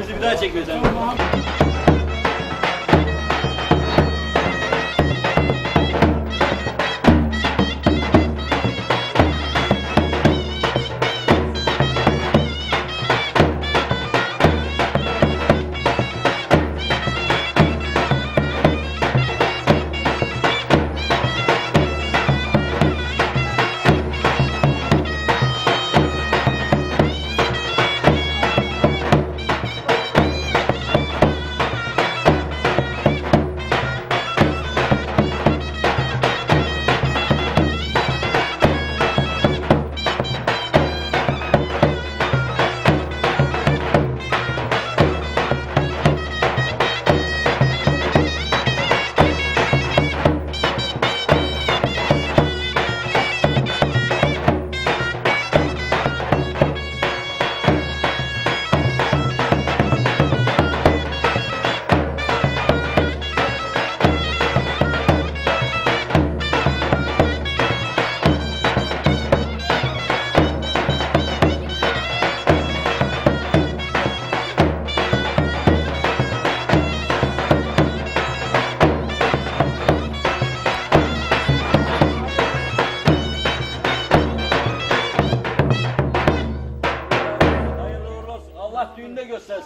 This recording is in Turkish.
bizi bir daha çekiyor sen. Allah düğünde göstersin.